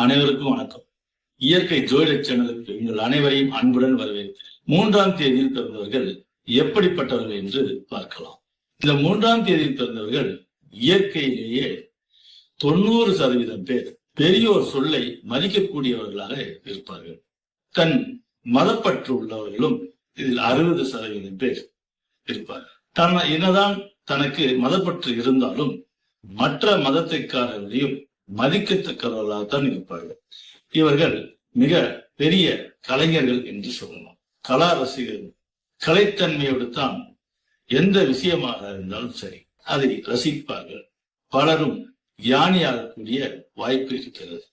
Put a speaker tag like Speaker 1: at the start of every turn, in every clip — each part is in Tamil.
Speaker 1: அனைவருக்கும் வணக்கம். இயற்கை ஜோதிட சேனலுக்கு உங்கள் அனைவரையும் அன்புடன் வரவேற்கிறேன். மூன்றாம் தேதியில் பிறந்தவர்கள் எப்படிப்பட்டவர்கள் என்று பார்க்கலாம். இந்த மூன்றாம் தேதியில் பிறந்தவர்கள் இயற்கையிலேயே தொண்ணூறு சதவீதம் பேர் பெரியோர் சொல்லை மதிக்கக்கூடியவர்களாக இருப்பார்கள். தன் மதப்பற்று உள்ளவர்களும் இதில் அறுபது சதவீதம் பேர் இருப்பார்கள் தன் என்னதான் தனக்கு மதப்பற்று இருந்தாலும் மற்ற மதத்தைக்காரர்களையும் மதிக்கத்தக்கவர்களாகத்தான் இருப்பார்கள். இவர்கள் மிக பெரிய கலைஞர்கள் என்று சொல்லலாம். கலா ரசிகர்கள். கலைத்தன்மையோடு தான் எந்த விஷயமாக இருந்தாலும் சரி அதை ரசிப்பார்கள். பலரும் யானியாகக்கூடிய வாய்ப்பு இருக்கிறது.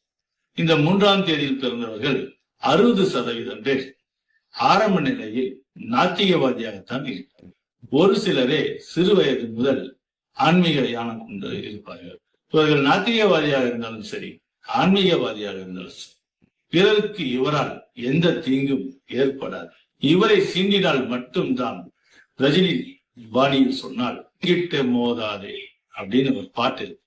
Speaker 1: இந்த மூன்றாம் தேதியில் பிறந்தவர்கள் அறுபது சதவீதம் பேர் ஆரம்ப நிலையில் நாத்திகவாதியாகத்தான் இருப்பார்கள். ஒரு சிலரே சிறு வயது முதல் ஆன்மீக யானம் கொண்டு இருப்பார்கள். இவர்கள் நாத்திகவாதியாக இருந்தாலும் சரி ஆன்மீகவாதியாக இருந்தாலும் சரி பிறருக்கு இவரால் எந்த தீங்கும் ஏற்படாது. இவரை சீண்டினால் மட்டும்தான் ரஜினி பாணியில் சொன்னால் கிட்ட மோதாதே அப்படின்னு ஒரு பாட்டு இருக்கு.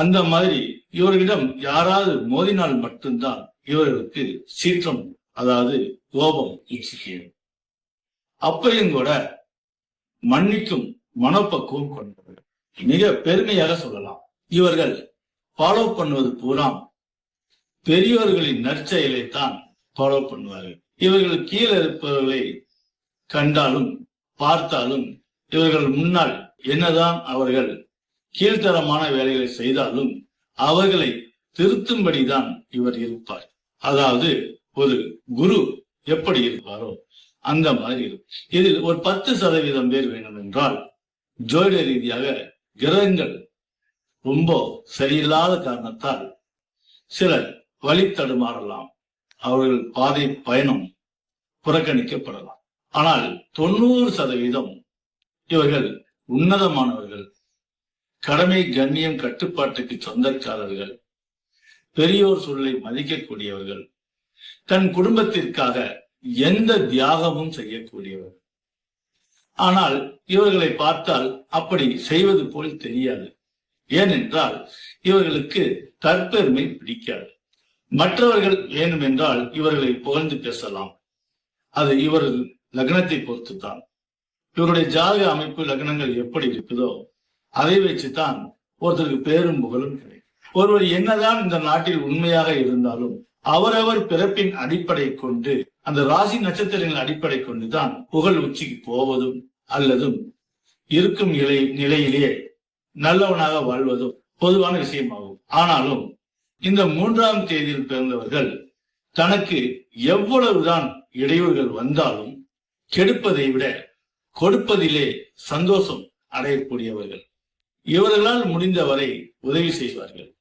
Speaker 1: அந்த மாதிரி இவர்களிடம் யாராவது மோதினால் மட்டும்தான் இவர்களுக்கு சீற்றம் அதாவது கோபம் உச்சிக்கும் அப்பையும் கூட மன்னிக்கும் மனப்பக்குவம் கொண்டவர்கள். மிக பெருமையாக சொல்லலாம். இவர்கள் ஃபாலோ பண்ணுவது பூரா பெரியோர்களின் நற்செயலை தான் ஃபாலோ பண்ணுவார்கள். இவர்கள் கீழே இருப்பவர்களை கண்டாலும் பார்த்தாலும் இவர்கள் முன்னால் என்னதான் அவர்கள் கீழ்த்தரமான வேலைகளை செய்தாலும் அவர்களை திருத்தும்படிதான் இவர் இருப்பார். அதாவது ஒரு குரு எப்படி இருப்பாரோ அந்த மாதிரி இருக்கும். இதில் ஒரு பத்து சதவீதம் பேர் வேணும் என்றால் ஜோதிட ரீதியாக கிரகங்கள் ரொம்ப சரியில்லாத காரணத்தால் சிலர் வழி தடுமாறலாம். அவர்கள் பாதை பயணம் புறக்கணிக்கப்படலாம். ஆனால் தொண்ணூறு சதவீதம் இவர்கள் உன்னதமானவர்கள். கடமை கண்ணியம் கட்டுப்பாட்டுக்கு சொந்தக்காரர்கள். பெரியோர் சொல்லை மதிக்கக்கூடியவர்கள். தன் குடும்பத்திற்காக எந்த தியாகமும் செய்யக்கூடியவர்கள். ஆனால் இவர்களை பார்த்தால் அப்படி செய்வது போல் தெரியாது. ஏனென்றால் இவர்களுக்கு தற்பெருமை பிடிக்காது. மற்றவர்கள் வேணுமென்றால் இவர்களை புகழ்ந்து பேசலாம். அது இவரது லக்னத்தை பொறுத்துத்தான். இவருடைய ஜாதக அமைப்பு லக்னங்கள் எப்படி இருக்குதோ அதை வச்சுதான் ஒருத்தருக்கு பேரும் புகழும் கிடைக்கும். ஒருவர் என்னதான் இந்த நாட்டில் உண்மையாக இருந்தாலும் அவரவர் பிறப்பின் அடிப்படை கொண்டு அந்த ராசி நட்சத்திரங்களின் அடிப்படை கொண்டுதான் புகழ் உச்சிக்கு போவதும் அல்லதும் இருக்கும் நிலை நிலையிலேயே நல்லவனாக வாழ்வதும் பொதுவான விஷயமாகும். ஆனாலும் இந்த மூன்றாம் தேதியில் பிறந்தவர்கள் தனக்கு எவ்வளவுதான் இடையூறுகள் வந்தாலும் கெடுப்பதை விட கொடுப்பதிலே சந்தோஷம் அடையக்கூடியவர்கள். இவர்களால் முடிந்தவரை உதவி செய்வார்கள்.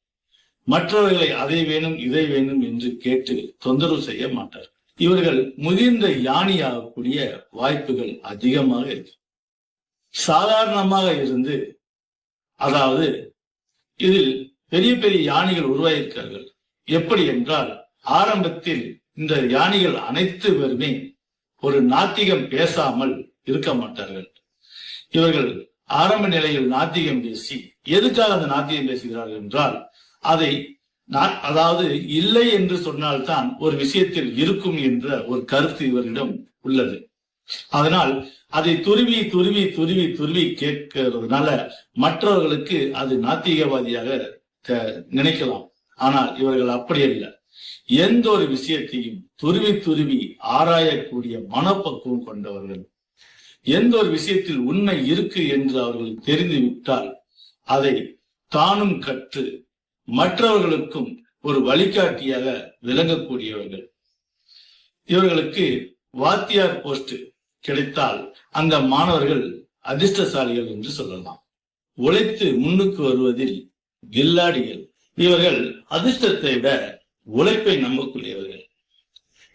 Speaker 1: மற்றவர்களை அதை வேணும் இதை வேணும் என்று கேட்டு தொந்தரவு செய்ய மாட்டார். இவர்கள் முதிர்ந்த யானியாகக்கூடிய வாய்ப்புகள் அதிகமாக இருக்கு. சாதாரணமாக இருந்து அதாவது இதில் பெரிய பெரிய யானைகள் உருவாயிருக்கிறார்கள். எப்படி என்றால் ஆரம்பத்தில் இந்த யானைகள் அனைத்து பேருமே ஒரு நாத்திகம் பேசாமல் இருக்க மாட்டார்கள். இவர்கள் ஆரம்ப நிலையில் நாத்திகம் பேசி எதுக்காக அந்த நாத்திகம் பேசுகிறார்கள் என்றால் அதை நான் அதாவது இல்லை என்று சொன்னால்தான் ஒரு விஷயத்தில் இருக்கும் என்ற ஒரு கருத்து இவரிடம் உள்ளது. அதனால் அதை துருவி துருவி துருவி துருவி கேட்கிறதுனால மற்றவர்களுக்கு அது நாத்திகவாதியாக நினைக்கலாம். ஆனால் இவர்கள் அப்படி அல்ல. எந்த ஒரு விஷயத்தையும் துருவி துருவி ஆராயக்கூடிய மனப்பக்குவம் கொண்டவர்கள். எந்த ஒரு விஷயத்தில் உண்மை இருக்கு என்று அவர்கள் தெரிந்து விட்டால் அதை தானும் கற்று மற்றவர்களுக்கும் ஒரு வழிகாட்டியாக விளங்கக்கூடியவர்கள். இவர்களுக்கு வாத்தியார் போஸ்ட் கிடைத்தால் அந்த மாணவர்கள் அதிர்ஷ்டசாலிகள் என்று சொல்லலாம். உழைத்து முன்னுக்கு வருவதில் கில்லாடிகள். இவர்கள் அதிர்ஷ்டத்தை விட உழைப்பை நம்பக்கூடியவர்கள்.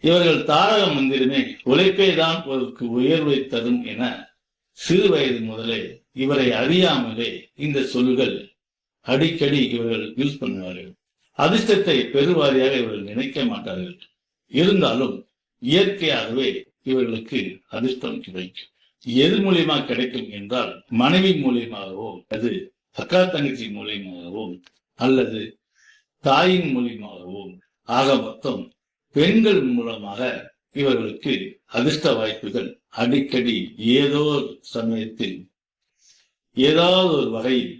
Speaker 1: இவர்கள் தாரக மந்திரமே உழைப்பே தான் ஒரு உயர்வை தரும் என சிறு வயது முதலே இவரை அறியாமலே இந்த சொல்கள் அடிக்கடி இவர்கள் யூஸ் பண்ணுவார்கள். அதிர்ஷ்டத்தை பெருவாரியாக இவர்கள் நினைக்க மாட்டார்கள். இருந்தாலும் இயற்கையாகவே இவர்களுக்கு அதிர்ஷ்டம் கிடைக்கும். எது மூலியமா கிடைக்கும் என்றால் மனைவி மூலியமாகவோ அது அக்கா தங்கச்சி மூலியமாகவோ அல்லது தாயின் மூலியமாகவோ ஆக மொத்தம் பெண்கள் மூலமாக இவர்களுக்கு அதிர்ஷ்ட வாய்ப்புகள் அடிக்கடி ஏதோ ஒரு சமயத்தில் ஏதாவது ஒரு வகையில்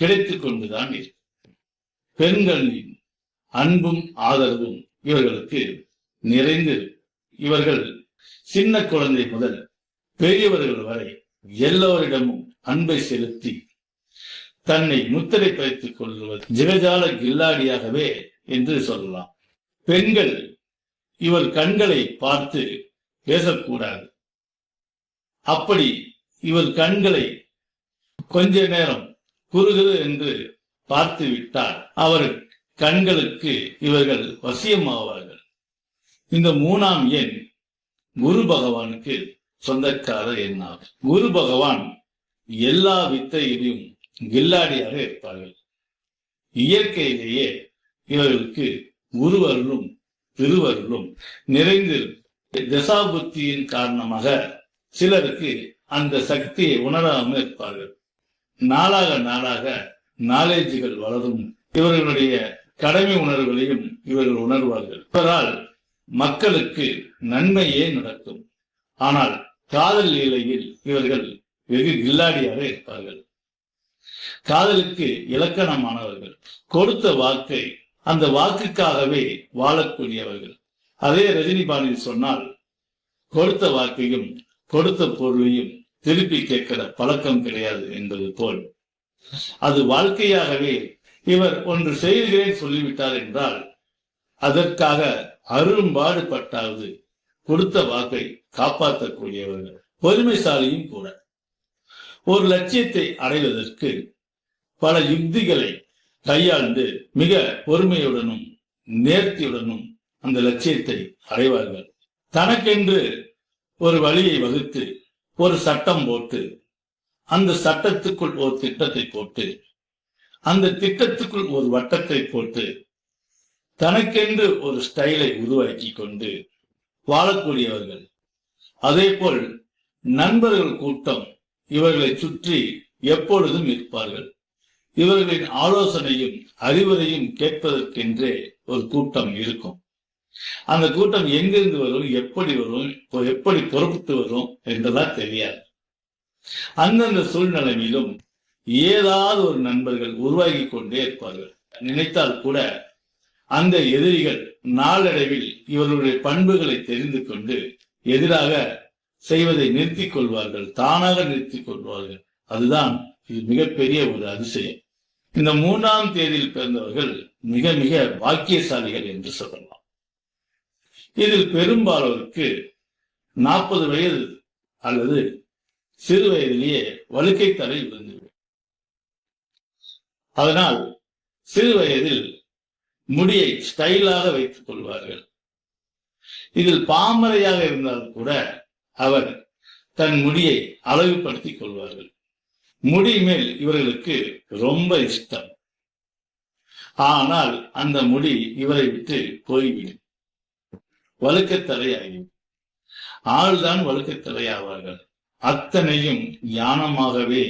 Speaker 1: கிடைத்து கொண்டுதான் இருக்கு. பெண்களின் அன்பும் ஆதரவும் இவர்களுக்கு நிறைந்து இவர்கள் சின்ன குழந்தை முதல் பெரியவர்கள் வரை எல்லோரிடமும் அன்பை செலுத்தி தன்னை முத்திரை பறித்துக் கொள்வது ஜிகஜால கில்லாடியாகவே என்று சொல்லலாம். பெண்கள் இவர் கண்களை பார்த்து பேசக்கூடாது. அப்படி இவர் கண்களை கொஞ்ச நேரம் கூறுகிறது என்று பார்த்து விட்டால் அவர் கண்களுக்கு இவர்கள் வசியமாவார்கள். இந்த மூணாம் எண் குரு பகவானுக்கு சொந்தக்கார எண்ணாகும் குரு பகவான் எல்லா வித்தையிலும் கில்லாடியாக இருப்பார்கள். இயற்கையிலேயே இவர்களுக்கு குருவர்களும் திருவர்களும் நிறைந்து தசாபுத்தியின் காரணமாக சிலருக்கு அந்த சக்தியை உணராமல் இருப்பார்கள். நாளாக நாளாக நாலேஜுகள் வளரும். இவர்களுடைய கடமை உணர்வுகளையும் இவர்கள் உணர்வார்கள். இவரால் மக்களுக்கு நன்மையே நடக்கும். ஆனால் காதல் நிலையில் இவர்கள் வெகு கில்லாடியாக இருப்பார்கள். காதலுக்கு இலக்கணமானவர்கள். கொடுத்த வாக்கை அந்த வாக்குக்காகவே வாழக்கூடியவர்கள். அதே ரஜினி சொன்னால் கொடுத்த வாக்கையும் கொடுத்த பொருளையும் திருப்பி கேட்கிற பழக்கம் கிடையாது என்பது போல். அது வாழ்க்கையாகவே இவர் ஒன்று செய்கிறேன் சொல்லிவிட்டார் என்றால் அதற்காக அரும்பாடுபட்டாவது கொடுத்த வாக்கை காப்பாற்றக்கூடியவர்கள் பொறுமைசாலியும் கூட. ஒரு லட்சியத்தை அடைவதற்கு பல யுக்திகளை கையாண்டு மிக பொறுமையுடனும் நேர்த்தியுடனும் அந்த லட்சியத்தை அடைவார்கள். தனக்கென்று ஒரு வழியை வகுத்து ஒரு சட்டம் போட்டு அந்த சட்டத்துக்குள் ஒரு திட்டத்தை போட்டு அந்த திட்டத்துக்குள் ஒரு வட்டத்தை போட்டு தனக்கென்று ஒரு ஸ்டைலை உருவாக்கி கொண்டு வாழக்கூடியவர்கள். அதே போல் நண்பர்கள் கூட்டம் இவர்களை சுற்றி எப்பொழுதும் இருப்பார்கள். இவர்களின் ஆலோசனையும் அறிவுரையும் கேட்பதற்கென்றே ஒரு கூட்டம் இருக்கும். அந்த கூட்டம் எங்கிருந்து வரும் எப்படி வரும் எப்படி புறப்பட்டு வரும் என்றெல்லாம் தெரியாது. அந்தந்த சூழ்நிலையிலும் ஏதாவது ஒரு நண்பர்கள் உருவாகி கொண்டே இருப்பார்கள். நினைத்தால் கூட அந்த எதிரிகள் நாளடைவில் இவர்களுடைய பண்புகளை தெரிந்து கொண்டு எதிராக செய்வதை நிறுத்திக் கொள்வார்கள் தானாக நிறுத்திக் கொள்வார்கள். அதுதான் இது மிகப்பெரிய ஒரு அதிசயம். இந்த மூன்றாம் தேதியில் பிறந்தவர்கள் மிக மிக பாக்கியசாலிகள் என்று சொல்லலாம். இதில் பெரும்பாலோருக்கு நாற்பது வயது அல்லது சிறு வயதிலேயே வழுக்கை தலை விழுந்துவிடும். அதனால் சிறு வயதில் முடியை ஸ்டைலாக வைத்துக் கொள்வார்கள். இதில் பாமரையாக இருந்தால் கூட அவர் தன் முடியை அழகுபடுத்திக் கொள்வார்கள். முடி மேல் இவர்களுக்கு ரொம்ப இஷ்டம். ஆனால் அந்த முடி இவரை விட்டு போய்விடும். வழுக்கத்தலையாகும் ஆள்தான் வழுக்கத்தலையாவார்கள் அத்தனையும் ஞானமாகவே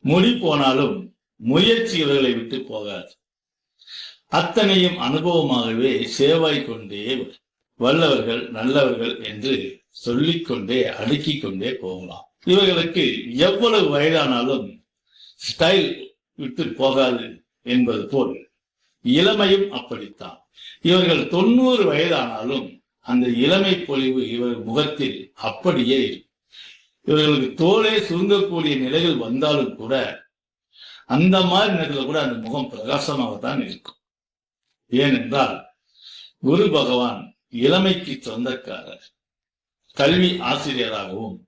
Speaker 1: முடி போனாலும் முயற்சி இவர்களை விட்டு போகாது. அத்தனையும் அனுபவமாகவே சேவாய் கொண்டே வல்லவர்கள் நல்லவர்கள் என்று சொல்லிக்கொண்டே அடுக்கிக் கொண்டே போகலாம். இவர்களுக்கு எவ்வளவு வயதானாலும் ஸ்டைல் விட்டு போகாது என்பது போல் இளமையும் அப்படித்தான். இவர்கள் தொண்ணூறு வயதானாலும் அந்த இளமை பொலிவு இவர் முகத்தில் அப்படியே இவர்களுக்கு தோலே சுருங்கக்கூடிய நிலைகள் வந்தாலும் கூட அந்த மாதிரி நேரத்தில் கூட அந்த முகம் பிரகாசமாகத்தான் இருக்கும். ஏனென்றால் குரு பகவான் இளமைக்கு சொந்தக்காரர் கல்வி ஆசிரியராகவும்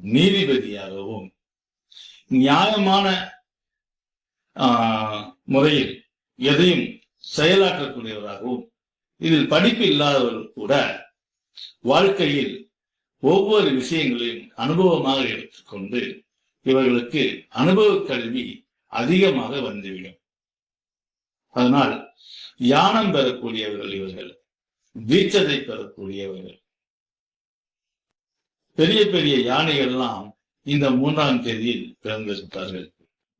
Speaker 1: நீதிபதியாகவும் நியாயமான முறையில் எதையும் செயலாற்றக்கூடியவராகவும் இதில் படிப்பு இல்லாதவர்கள் கூட வாழ்க்கையில் ஒவ்வொரு விஷயங்களையும் அனுபவமாக எடுத்துக்கொண்டு இவர்களுக்கு அனுபவ கல்வி அதிகமாக வந்துவிடும் அதனால் யானம் பெறக்கூடியவர்கள் இவர்கள் வீச்சதை பெறக்கூடியவர்கள். பெரிய பெரிய யானைகள்லாம் இந்த மூன்றாம் தேதியில் பிறந்திருப்பார்கள்.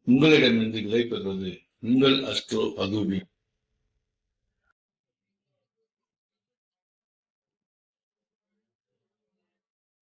Speaker 1: உங்களிடமிருந்து விடைபெறுவது உங்கள் அஸ்ட்ரோ அகுபி